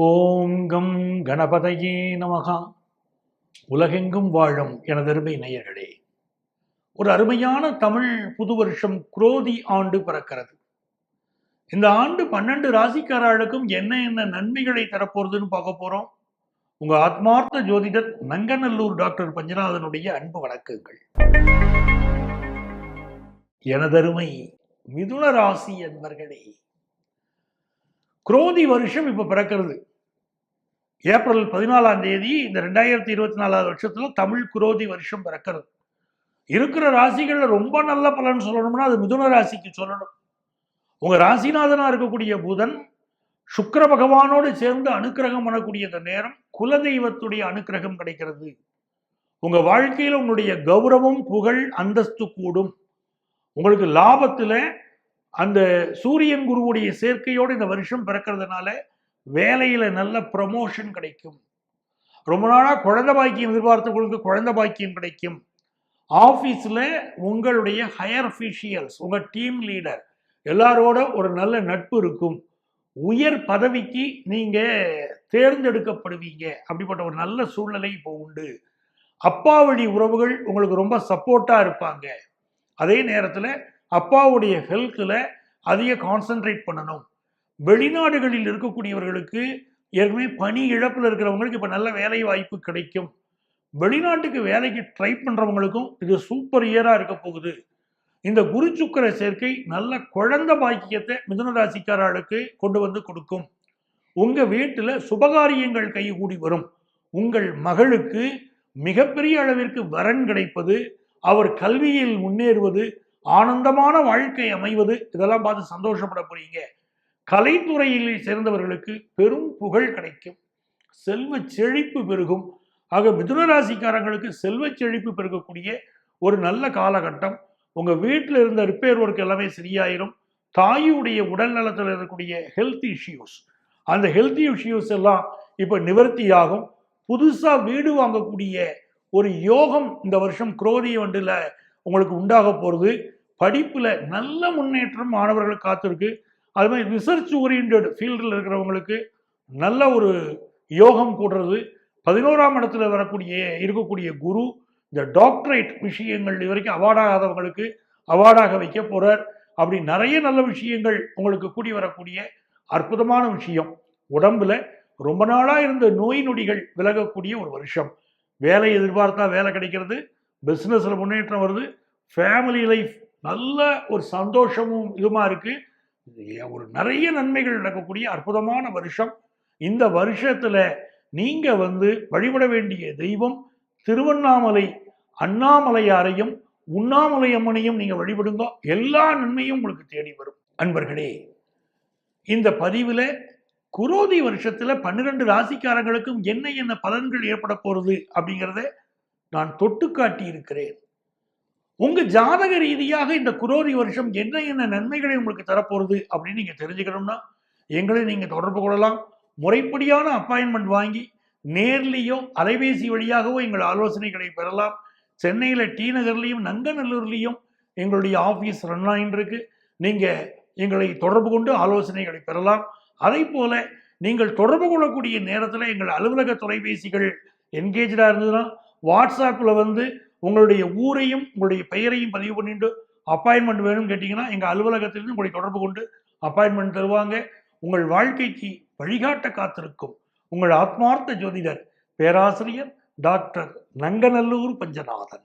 ஓங்கம் கணபதையே நமகா. உலகெங்கும் வாழும் எனதருமை நேயர்களே ஒரு அருமையான தமிழ் புது வருஷம் குரோதி ஆண்டு பிறக்கிறது. இந்த ஆண்டு பன்னெண்டு ராசிக்காரர்களுக்கும் என்ன என்ன நன்மைகளை தரப்போறதுன்னு பார்க்க போறோம். உங்க ஆத்மார்த்த ஜோதிடர் நங்கநல்லூர் டாக்டர் பஞ்சநாதனுடைய அன்பு வணக்கங்கள். எனதருமை மிதுன ராசி என்பர்களே குரோதி வருஷம் இப்ப பிறக்கிறது. ஏப்ரல் பதினாலாம் தேதி இந்த ரெண்டாயிரத்தி இருபத்தி நாலாவது வருஷத்துல தமிழ் குரோதி வருஷம் பிறக்கிறது. இருக்கிற ராசிகள்ல ரொம்ப நல்ல பலன் சொல்லணும்னா அது மிதுன ராசிக்கு சொல்லணும். உங்க ராசிநாதனா இருக்கக்கூடிய புதன் சுக்கர பகவானோடு சேர்ந்து அனுக்கிரகம் பண்ணக்கூடிய இந்த நேரம் குலதெய்வத்துடைய அனுக்கிரகம் கிடைக்கிறது. உங்க வாழ்க்கையில உங்களுடைய கௌரவம் புகழ் அந்தஸ்து கூடும். உங்களுக்கு லாபத்துல அந்த சூரியன் குருவுடைய சேர்க்கையோடு இந்த வருஷம் பிறக்கிறதுனால வேலையில் நல்ல ப்ரமோஷன் கிடைக்கும். ரொம்ப நாளாக குழந்தை பாக்கியம் எதிர்பார்த்தவங்களுக்கு குழந்தை பாக்கியம் கிடைக்கும். ஆஃபீஸில் உங்களுடைய ஹையர் அஃபீஷியல்ஸ் உங்கள் டீம் லீடர் எல்லாரோட ஒரு நல்ல நட்பு இருக்கும். உயர் பதவிக்கு நீங்கள் தேர்ந்தெடுக்கப்படுவீங்க. அப்படிப்பட்ட ஒரு நல்ல சூழ்நிலை இப்போ உண்டு. அப்பா வழி உறவுகள் உங்களுக்கு ரொம்ப சப்போர்ட்டாக இருப்பாங்க. அதே நேரத்தில் அப்பாவுடைய ஹெல்த்தில் அதிக கான்சென்ட்ரேட் பண்ணணும். வெளிநாடுகளில் இருக்கக்கூடியவர்களுக்கு ஏற்கனவே பணி இழப்பில் இருக்கிறவங்களுக்கு இப்போ நல்ல வேலை வாய்ப்பு கிடைக்கும். வெளிநாட்டுக்கு வேலைக்கு ட்ரை பண்ணுறவங்களுக்கும் இது சூப்பர் இயராக இருக்க போகுது. இந்த குரு சுக்கர சேர்க்கை நல்ல குழந்தை பாக்கியத்தை மிதுன ராசிக்காரர்களுக்கு கொண்டு வந்து கொடுக்கும். உங்கள் வீட்டில் சுபகாரியங்கள் கைகூடி வரும். உங்கள் மகளுக்கு மிகப்பெரிய அளவிற்கு வரன் கிடைப்பது அவர் கல்வியில் முன்னேறுவது ஆனந்தமான வாழ்க்கை அமைவது இதெல்லாம் பார்த்து சந்தோஷப்பட போறீங்க. கலைத்துறையில் சேர்ந்தவர்களுக்கு பெரும் புகழ் கிடைக்கும். செல்வ செழிப்பு பெருகும். ஆக மிதுனராசிக்காரங்களுக்கு செல்வ செழிப்பு பெருகக்கூடிய ஒரு நல்ல காலகட்டம். உங்கள் வீட்டில் இருந்த ரிப்பேர் ஒர்க் எல்லாமே சரியாயிரும். தாயுடைய உடல் நலத்தில் இருக்கக்கூடிய ஹெல்த் இஷ்யூஸ் அந்த ஹெல்த் இஷ்யூஸ் எல்லாம் இப்போ நிவர்த்தியாகும் புதுசாக வீடு வாங்கக்கூடிய ஒரு யோகம் இந்த வருஷம் குரோதி வண்டில் உங்களுக்கு உண்டாக போகிறது படிப்பில் நல்ல முன்னேற்றம் மாணவர்கள் காத்திருக்கு. அது மாதிரி ரிசர்ச் ஓரியன்ட் ஃபீல்டில் இருக்கிறவங்களுக்கு நல்ல ஒரு யோகம் கூடுறது. பதினோராம் இடத்துல வரக்கூடிய இருக்கக்கூடிய குரு இந்த டாக்டரேட் விஷயங்கள் இது வரைக்கும் அவார்டாகாதவங்களுக்கு அவார்டாக வைக்க போகிறார் அப்படி நிறைய நல்ல விஷயங்கள் உங்களுக்கு கூடி வரக்கூடிய அற்புதமான விஷயம். உடம்புல ரொம்ப நாளாக இருந்த நோய் நொடிகள் விலகக்கூடிய ஒரு வருஷம். வேலை எதிர்பார்த்தா வேலை கிடைக்கிறது. பிஸ்னஸில் முன்னேற்றம் வருது. ஃபேமிலி லைஃப் நல்ல ஒரு சந்தோஷமும் இதுமாக இருக்குது ஒரு நிறைய நன்மைகள் நடக்கக்கூடிய அற்புதமான வருஷம். இந்த வருஷத்துல நீங்க வந்து வழிபட வேண்டிய தெய்வம் திருவண்ணாமலை அண்ணாமலையாரையும் உண்ணாமலை அம்மனையும் நீங்க வழிபடுங்க. எல்லா நன்மையும் உங்களுக்கு தேடி வரும். அன்பர்களே இந்த பதிவில் குரோதி வருஷத்துல பன்னிரண்டு ராசிக்காரங்களுக்கும் என்ன என்ன பலன்கள் ஏற்பட போறது அப்படிங்கிறத நான் தொட்டு காட்டி இருக்கிறேன் உங்க ஜாதக ரீதியாக இந்த குரோரி வருஷம் என்ன என்ன நன்மைகளை உங்களுக்கு தரப்போகிறது அப்படின்னு நீங்க தெரிஞ்சுக்கணும்னா எங்களை நீங்க தொடர்பு கொள்ளலாம். முறைப்படியான அப்பாயின்மெண்ட் வாங்கி நேர்லேயோ அலைபேசி வழியாகவோ எங்கள் ஆலோசனைகளை பெறலாம். சென்னையில் டி நகர்லேயும் நங்கநல்லூர்லேயும் எங்களுடைய ஆஃபீஸ் ரன் ஆகிட்டு இருக்கு. நீங்கள் எங்களை தொடர்பு கொண்டு ஆலோசனைகளை பெறலாம். அதே போல் நீங்கள் தொடர்பு கொள்ளக்கூடிய நேரத்தில் எங்கள் அலுவலக தொலைபேசிகள் என்கேஜாக இருந்ததுன்னா வாட்ஸ்அப்பில் வந்து உங்களுடைய ஊரையும் உங்களுடைய பெயரையும் பதிவு பண்ணிட்டு அப்பாயின்மெண்ட் வேணும்னு கேட்டிங்கன்னா எங்கள் அலுவலகத்திலிருந்து உங்களை தொடர்பு கொண்டு அப்பாயின்மெண்ட் தருவாங்க. உங்கள் வாழ்க்கைக்கு வழிகாட்ட காத்திருக்கும் உங்கள் ஆத்மார்த்த ஜோதிடர் பேராசிரியர் டாக்டர் நங்கநல்லூர் பஞ்சநாதன்.